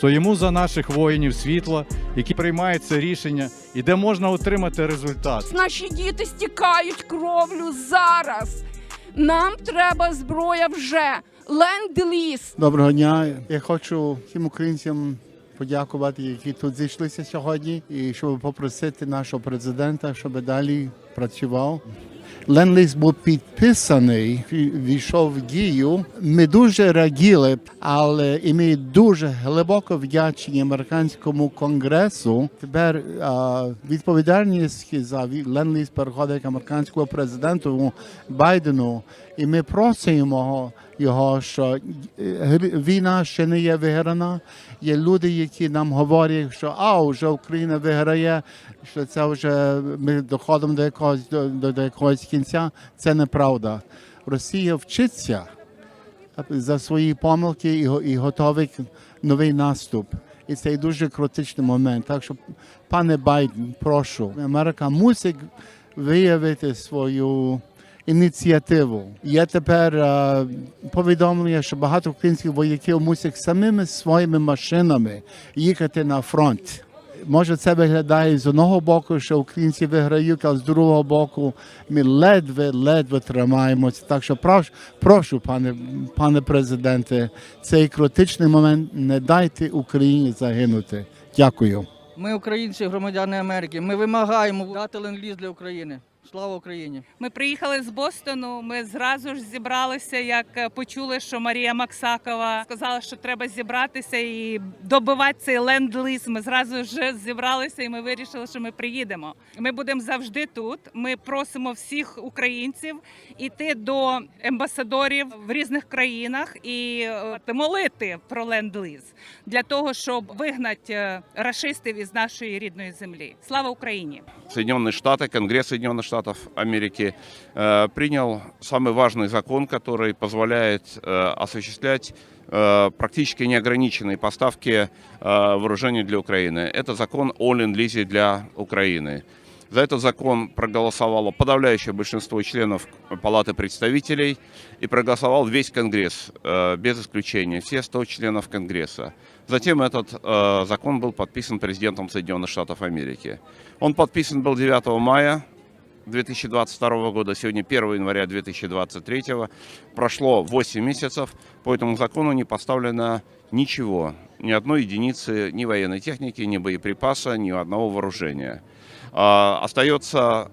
Стоїмо за наших воїнів світла, які приймають це рішення, і де можна отримати результат. Наші діти стікають кровлю зараз. Нам треба зброя вже. Ленд-ліз. Доброго дня. Я хочу всім українцям подякувати, які тут зійшлися сьогодні, і щоб попросити нашого президента, щоб далі працював. Ленд-ліз був підписаний, війшов в дію. Ми дуже раділи, але і ми дуже глибоко вдячні американському конгресу. Тепер а, відповідальність за ленд-ліз переходить американському президенту Байдену, і ми просимо його, що е, війна ще не є виграна. Є люди, які нам говорять, що а вже Україна виграє, що це вже ми доходимо до якогось до, до, якогось кінця. Це неправда. Росія вчиться за свої помилки і, і готовить новий наступ. І це дуже критичний момент. Так що, пане Байден, прошу, Америка мусить виявити свою ініціативу. Є тепер е, повідомлення, що багато українських вояків мусять самими своїми машинами їхати на фронт. Може, це виглядає з одного боку, що українці виграють, а з другого боку ми ледве-ледве тримаємося. Так що прошу, прошу пане, пане президенте, цей критичний момент не дайте Україні загинути. Дякую. Ми, українці, громадяни Америки, ми вимагаємо дати ленд-ліз для України. Слава Україні! Ми приїхали з Бостону. Ми зразу ж зібралися, як е, почули, що Марія Максакова сказала, що треба зібратися і добивати цей ленд-лиз. Ми зразу ж зібралися і ми вирішили, що ми приїдемо. Ми будемо завжди тут. Ми просимо всіх українців іти до амбасадорів в різних країнах і е, молити про ленд-лиз для того, щоб вигнати е, рашистів із нашої рідної землі. Слава Україні! Соединенные Штаты, Конгресс Соединенных Штатов Америки э, принял самый важный закон, который позволяет э, осуществлять э, практически неограниченные поставки вооружений для Украины. Это закон о ленд-лизе для Украины. За этот закон проголосовало подавляющее большинство членов Палаты представителей и проголосовал весь Конгресс, без исключения, все 100 членов Конгресса. Затем этот закон был подписан президентом Соединенных Штатов Америки. Он подписан был 9 мая 2022 года, сегодня 1 января 2023. Прошло 8 месяцев, по этому закону не поставлено ничего, ни одной единицы ни военной техники, ни боеприпаса, ни одного вооружения. А, Остается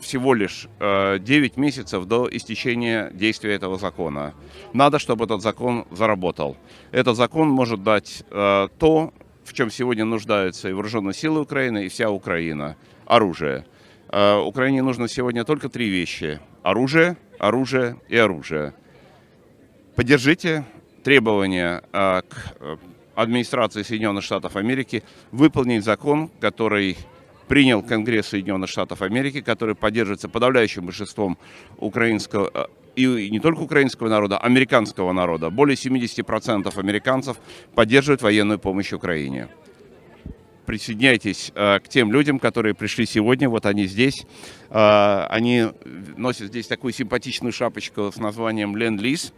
всего лишь э, 9 месяцев до истечения действия этого закона. Надо, чтобы этот закон заработал. Этот закон может дать э, то, в чем сегодня нуждаются и вооруженные силы Украины, и вся Украина. Оружие. Э, Украине нужно сегодня только три вещи. Оружие, оружие и оружие. Поддержите требования э, к э, администрации Соединенных Штатов Америки выполнить закон, который принял Конгресс Соединенных Штатов Америки, который поддерживается подавляющим большинством украинского и не только украинского народа, американского народа. Более 70% американцев поддерживают военную помощь Украине. Присоединяйтесь э, к тем людям, которые пришли сегодня. Вот они здесь. Э, они носят здесь такую симпатичную шапочку с названием «Ленд-лиз».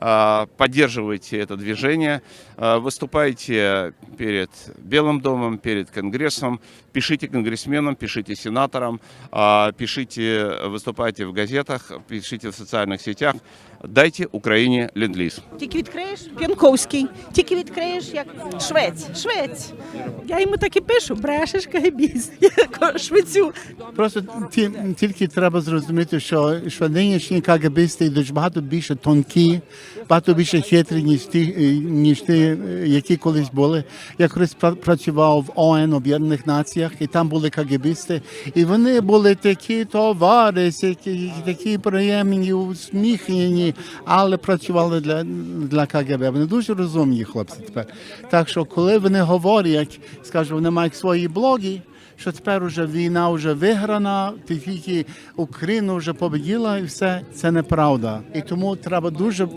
Э, поддерживайте это движение, э, выступайте перед Белым домом, перед Конгрессом, пишите конгрессменам, пишите сенаторам, э, пишите, выступайте в газетах, пишите в социальных сетях. Дайте Украине ленд-лиз. Тільки відкриєш П'янковський, тільки відкриєш як швець, швець. Я йому так і пишу, брешеш кагебіс, я швецю. Просто ті, тільки треба зрозуміти, що, що нинішні КГБисти йдуть багато більше тонкі, багато більше хитрі, ніж ті, е, ніж ті, е, які колись були. Я колись пра- працював в ОН, Об'єднаних Націях, і там були КГБисти, і вони були такі товариси, такі, такі приємні, усміхнені, але працювали для, для КГБ. Вони дуже розумні хлопці тепер. Так що, коли вони говорять, скажу, вони мають свої блоги, що тепер вже війна вже виграна, тільки Україна вже победила і все. Це неправда. І тому треба дуже,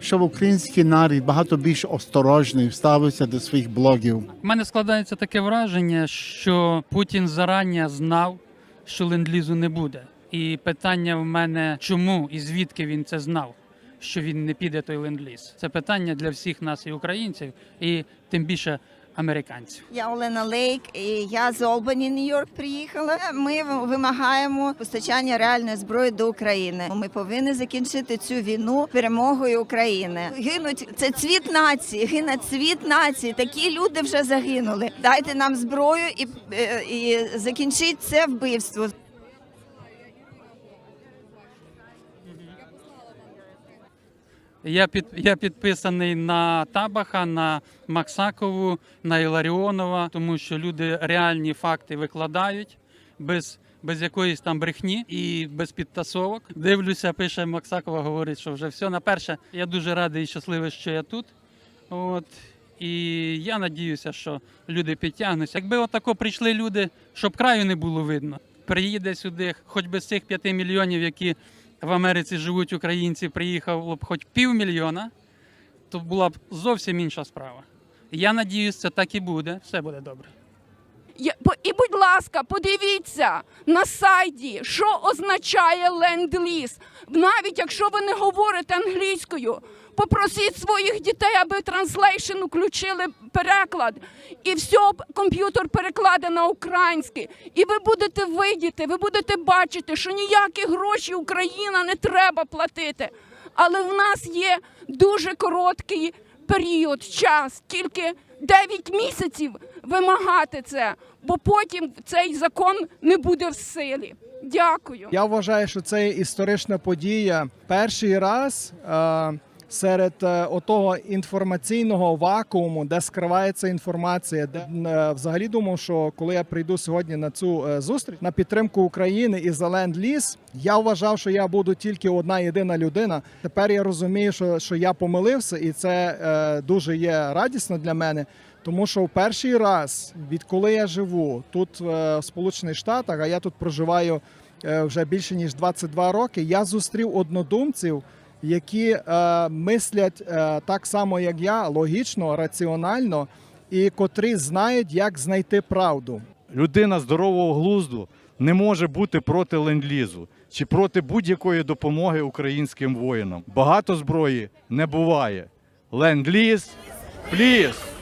щоб український народ багато більш осторожний ставився до своїх блогів. У мене складається таке враження, що Путін зарані знав, що ленд-лізу не буде. І питання в мене, чому і звідки він це знав, що він не піде той ленд-ліз. Це питання для всіх нас, і українців, і тим більше американців. Я Олена Лейк, і я з Олбані, Нью-Йорк приїхала. Ми вимагаємо постачання реальної зброї до України. Ми повинні закінчити цю війну перемогою України. Гинуть це цвіт нації, гине цвіт нації. Такі люди вже загинули. Дайте нам зброю і, е, і закінчіть це вбивство. Я під я підписаний на Табаха, на Максакову, на Іларіонова, тому що люди реальні факти викладають без. Без якоїсь там брехні і без підтасовок. Дивлюся, пише Максакова, говорить, що вже все. На перше, я дуже радий і щасливий, що я тут. От. І я надіюся, що люди підтягнуться. Якби отако прийшли люди, щоб краю не було видно. Приїде сюди, хоч би з цих п'яти мільйонів, які в Америці живуть українці, приїхало б хоч півмільйона, то була б зовсім інша справа. Я надіюсь, це так і буде. Все буде добре. І, будь ласка, подивіться на сайті, що означає ленд-ліз. Навіть якщо ви не говорите англійською, попросіть своїх дітей, аби транслейшн включили переклад. І все, комп'ютер перекладе на українське. І ви будете видіти, ви будете бачити, що ніякі гроші Україна не треба платити. Але в нас є дуже короткий період, час, тільки 9 місяців вимагати це, бо потім цей закон не буде в силі. Дякую. Я вважаю, що це історична подія. Перший раз е, серед е, отого інформаційного вакууму, де скривається інформація, де е, взагалі думав, що коли я прийду сьогодні на цю е, зустріч на підтримку України і за ленд-ліз, я вважав, що я буду тільки одна єдина людина. Тепер я розумію, що, що я помилився, і це е, дуже є радісно для мене. Тому що в перший раз, відколи я живу тут в Сполучених Штатах, а я тут проживаю вже більше ніж 22 роки, я зустрів однодумців, які е, мислять е, так само, як я, логічно, раціонально, і котрі знають, як знайти правду. Людина здорового глузду не може бути проти ленд-лізу чи проти будь-якої допомоги українським воїнам. Багато зброї не буває. Ленд-ліз, пліз!